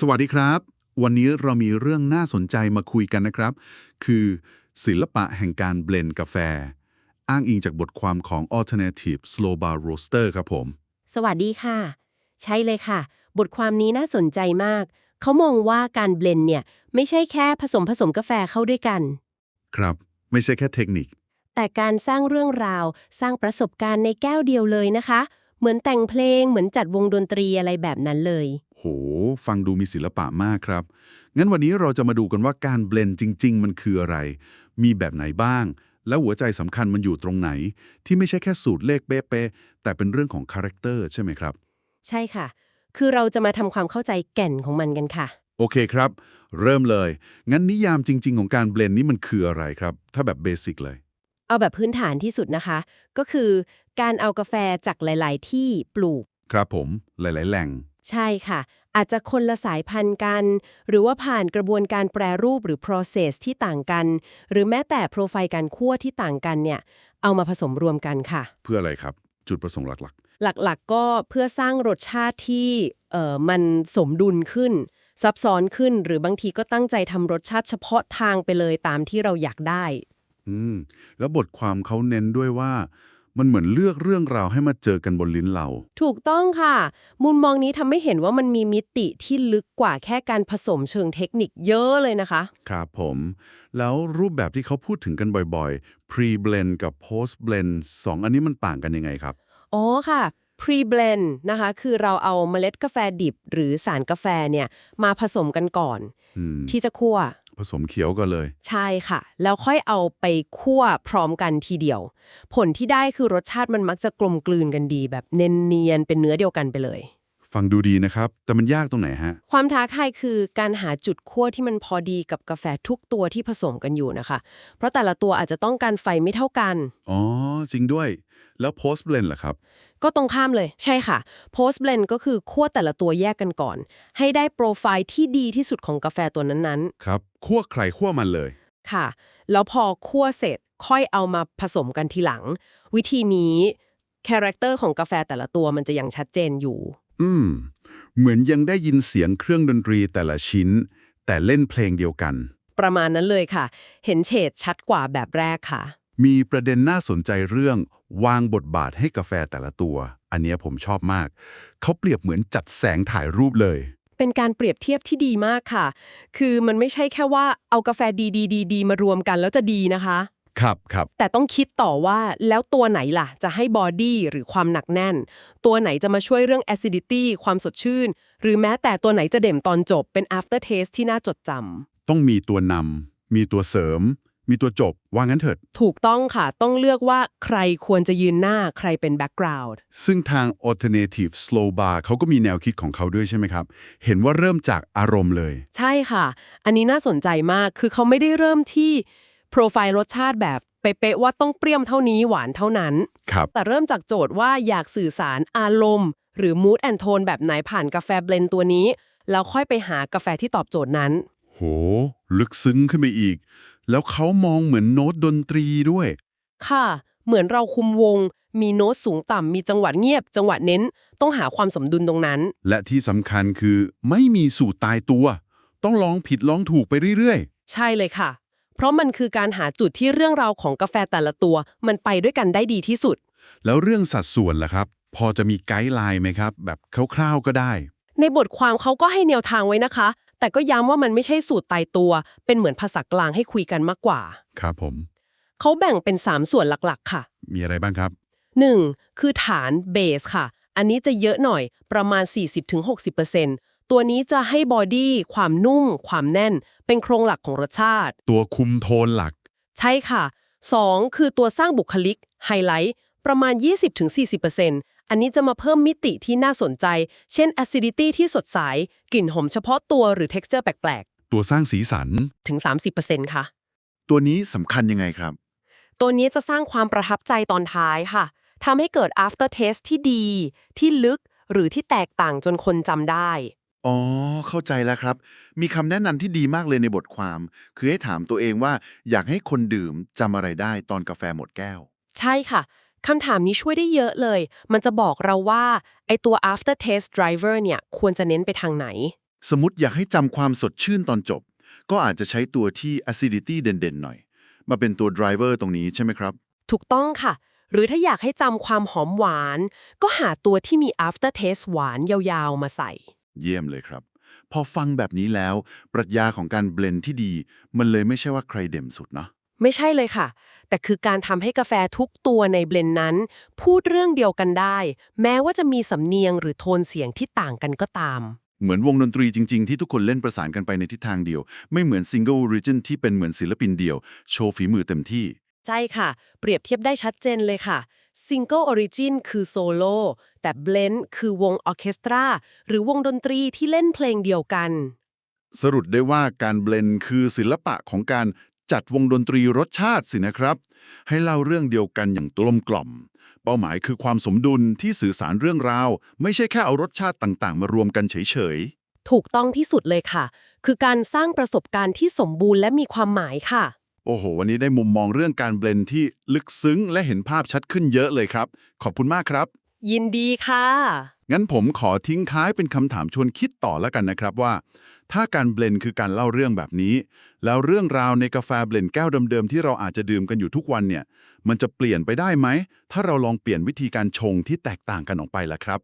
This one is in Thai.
สวัสดีครับ วันนี้เรามีเรื่องน่าสนใจมาคุยกันนะครับ คือศิลปะแห่งการเบลนด์กาแฟ อ้างอิงจากบทความของ Alternative Slow Bar Roaster ครับผม สวัสดีค่ะ ใช่เลยค่ะ บทความนี้น่าสนใจมาก เขามองว่าการเบลนด์เนี่ย ไม่ใช่แค่ผสมผสมกาแฟเข้าด้วยกัน ครับ ไม่ใช่แค่เทคนิค แต่การสร้างเรื่องราว สร้างประสบการณ์ในแก้วเดียวเลยนะคะ เหมือนแต่งเพลงเหมือนจัดวงดนตรีอะไรแบบนั้นเลยโห ฟังดูมีศิลปะมากครับ งั้นวันนี้เราจะมาดูกันว่าการเบลนด์จริง ๆ มันคืออะไร มีแบบไหนบ้าง แล้วหัวใจสำคัญมันอยู่ตรงไหน ที่ไม่ใช่แค่สูตรเลขเป๊ะๆแต่เป็นเรื่องของคาแรคเตอร์ใช่ไหมครับ ใช่ค่ะ คือเราจะมาทำความเข้าใจแก่นของมันกันค่ะ โอเคครับ เริ่มเลย งั้นนิยามจริง ๆ ของการเบลนด์นี่มันคืออะไรครับ ถ้าแบบเบสิกเลยเอาแบบพื้นฐานที่สุดนะคะ ก็คือการเอากาแฟจากหลาย ๆ ที่ปลูก ครับผม หลาย ๆ แหล่ง ใช่ค่ะ อาจจะคนละสายพันธุ์กัน หรือว่าผ่านกระบวนการแปรรูปหรือ process ที่ต่างกัน หรือแม้แต่โปรไฟล์การคั่วที่ต่างกันเนี่ย เอามาผสมรวมกันค่ะ เพื่ออะไรครับ จุดประสงค์หลักหลักๆ ก็เพื่อสร้างรสชาติที่เอ่อมันสมดุลขึ้น ซับซ้อนขึ้นหรือบางทีก็ตั้งใจทำรสชาติเฉพาะทางไปเลยตามที่เราอยากได้ ๆ อืม แล้วบทความเขาเน้นด้วยว่า มันเหมือนเลือกเรื่องราวให้มาเจอกันบนลิ้นเรา ถูกต้องค่ะ มุมมองนี้ทำให้เห็นว่ามันมีมิติที่ลึกกว่าแค่การผสมเชิงเทคนิคเยอะเลยนะคะ ครับผม แล้วรูปแบบที่เขาพูดถึงกันบ่อยๆ pre blend กับ post blend สองอันนี้มันต่างกันยังไงครับ อ๋อค่ะ pre-blend นะคะ คือเราเอาเมล็ดกาแฟดิบ หรือสารกาแฟเนี่ยมาผสมกันก่อนอืมที่จะคั่ว ผสมเขียวกันเลย ใช่ค่ะ แล้วค่อยเอาไปคั่วพร้อมกันทีเดียว ผลที่ได้คือรสชาติมันมักจะกลมกลืนกันดี แบบเนียนๆเป็นเนื้อเดียวกันไปเลย ฟังดูดีนะครับ แต่มันยากตรงไหนฮะ ความท้าทายคือการหาจุดคั่วที่มันพอดีกับกาแฟทุกตัวที่ผสมกันอยู่นะคะ เพราะแต่ละตัวอาจจะต้องการไฟไม่เท่ากัน อ๋อ จริงด้วย แล้ว post blend ล่ะครับ ก็ตรงข้ามเลยใช่ค่ะ post blend ก็คือคั่วแต่ละตัวแยกกันก่อน ให้ได้โปรไฟล์ที่ดีที่สุดของกาแฟตัวนั้นครับคั่วใครคั่วมันเลยๆค่ะ แล้วพอคั่วเสร็จค่อยเอามาผสมกันทีหลัง วิธีนี้คาแรคเตอร์ของกาแฟแต่ละตัวมันจะยังชัดเจนอยู่ อืม เหมือนยังได้ยินเสียงเครื่องดนตรีแต่ละชิ้น แต่เล่นเพลงเดียวกัน ประมาณนั้นเลยค่ะ เห็นเฉดชัดกว่าแบบแรกค่ะ มีประเด็นน่าสนใจเรื่องวางบทบาทให้กาแฟแต่ละตัว อันเนี้ยผมชอบมาก เขาเปรียบเหมือนจัดแสงถ่ายรูปเลย เป็นการเปรียบเทียบที่ดีมากค่ะ คือมันไม่ใช่แค่ว่าเอากาแฟดีๆๆๆมารวมกันแล้วจะดีนะคะ ครับครับ แต่ต้องคิดต่อว่าแล้วตัวไหนล่ะ จะให้บอดี้หรือความหนักแน่น ตัวไหนจะมาช่วยเรื่อง acidity ความสดชื่น หรือแม้แต่ตัวไหนจะเด่มตอนจบเป็น after taste ที่น่าจดจำต้องมีตัวนำมีตัวเสริม มีตัวจบว่างั้นเถิด ถูกต้องค่ะ ต้องเลือกว่าใครควรจะยืนหน้าใครเป็น background ซึ่งทาง alternative slow bar เขาก็มีแนวคิดของเขาด้วยใช่ไหมครับ เห็นว่าเริ่มจากอารมณ์เลย ใช่ค่ะ อันนี้น่าสนใจมากคือเขาไม่ได้เริ่มที่โปรไฟล์รสชาติแบบเป๊ะๆว่าต้องเปรี้ยมเท่านี้หวานเท่านั้น ครับ แต่เริ่มจากโจทย์ว่าอยากสื่อสารอารมณ์ หรือ mood and tone แบบไหนผ่านกาแฟเบลนด์ตัวนี้ แล้วค่อยไปหากาแฟที่ตอบโจทย์นั้น โห ลึกซึ้งขึ้นไปอีก แล้วเขามองเหมือนโน้ตดนตรีด้วย ค่ะ เหมือนเราคุมวง มีโน้ตสูงต่ำมีจังหวะเงียบ จังหวะเน้น ต้องหาความสมดุลตรงนั้น และที่สำคัญคือไม่มีสูตรตายตัว ต้องลองผิดลองถูกไปเรื่อยใช่เลยค่ะ เพราะมันคือการหาจุดที่เรื่องราวของกาแฟแต่ละตัว มันไปด้วยกันได้ดีที่สุด ๆ แล้วเรื่องสัดส่วนล่ะครับ พอจะมีไกด์ไลน์ไหมครับ แบบคร่าวๆก็ได้ ในบทความเขาก็ให้แนวทางไว้นะคะ แต่ก็ย้ำว่ามันไม่ใช่สูตรตายตัว เป็นเหมือนภาษากลางให้คุยกันมากกว่า ครับผม เขาแบ่งเป็น 3 ส่วนหลักๆ ค่ะ มีอะไรบ้างครับ 1. คือฐานเบสค่ะ อันนี้จะเยอะหน่อยประมาณ 40-60%ตัวนี้จะให้บอดี้ความนุ่ม ความแน่น เป็นโครงหลักของรสชาติ ตัวคุมโทนหลัก ใช่ค่ะ 2. คือตัวสร้างบุคลิกไฮไลท์ประมาณ 20-40% อันนี้จะมาเพิ่มมิติที่น่าสนใจ เช่น acidity ที่สดใส กลิ่นหอมเฉพาะตัวหรือ texture แปลกตัวสร้างสีสัน ๆ ถึง 30%ค่ะ ตัวนี้สำคัญยังไงครับ ตัวนี้จะสร้างความประทับใจตอนท้ายค่ะ ทำให้เกิด after taste ที่ดี ที่ลึก หรือที่แตกต่างจนคนจำได้ อ๋อ เข้าใจแล้วครับ มีคำแนะนำที่ดีมากเลยในบทความ คือให้ถามตัวเองว่าอยากให้คนดื่มจำอะไรได้ตอนกาแฟหมดแก้ว ใช่ค่ะ คำถามนี้ช่วยได้เยอะเลย มันจะบอกเราว่าไอตัว after taste driver เนี่ยควรจะเน้นไปทางไหน สมมติอยากให้จำความสดชื่นตอนจบ ก็อาจจะใช้ตัวที่ acidity เด่นๆหน่อย มาเป็นตัว driver ตรงนี้ใช่ไหมครับ ถูกต้องค่ะ หรือถ้าอยากให้จำความหอมหวาน ก็หาตัวที่มี after taste หวานยาวๆมาใส่ เยี่ยมเลยครับ พอฟังแบบนี้แล้ว ปรัชญาของการเบลนที่ดี มันเลยไม่ใช่ว่าใครเด่นสุดเนาะ ไม่ใช่เลยค่ะ แต่คือการทำให้กาแฟทุกตัวในเบลนด์นั้น พูดเรื่องเดียวกันได้ แม้ว่าจะมีสำเนียงหรือโทนเสียงที่ต่างกันก็ตาม เหมือนวงดนตรีจริง ๆ ที่ทุกคนเล่นประสานกันไปในทิศทางเดียว ไม่เหมือนซิงเกิล o อ i ิ i นที่เป็นเหมือนศิลปินเดียว โชว์ฝีมือเต็มที่ ใช่ค่ะ เปรียบเทียบได้ชัดเจนเลยค่ะ Single Origin คือโซโล่แต่ Blend คือวงออร์เคสตราหรือวงดนตรีที่เล่นเพลงเดียวกันสรุปได้ว่าการเบลนคือศิลปะของการ จัดวงดนตรีรสชาติสินะครับ ให้เล่าเรื่องเดียวกันอย่างกลมกล่อม เป้าหมายคือความสมดุลที่สื่อสารเรื่องราว ไม่ใช่แค่เอารสชาติต่างๆ มารวมกันเฉยถูกต้องที่สุดเลยค่ะ คือการสร้างประสบการณ์ที่สมบูรณ์และมีความหมายค่ะๆโอ้โห วันนี้ได้มุมมองเรื่องการเบลนที่ลึกซึ้งและเห็นภาพชัดขึ้นเยอะเลยครับ ขอบคุณมากครับ ยินดีค่ะ งั้นผมขอทิ้งท้ายเป็นคำถามชวนคิดต่อแล้วกันนะครับว่า ถ้าการเบลนคือการเล่าเรื่องแบบนี้ แล้วเรื่องราวในกาแฟเบลนแก้วเดิมๆที่เราอาจจะดื่มกันอยู่ทุกวันเนี่ย มันจะเปลี่ยนไปได้ไหม ถ้าเราลองเปลี่ยนวิธีการชงที่แตกต่างกันออกไปล่ะครับ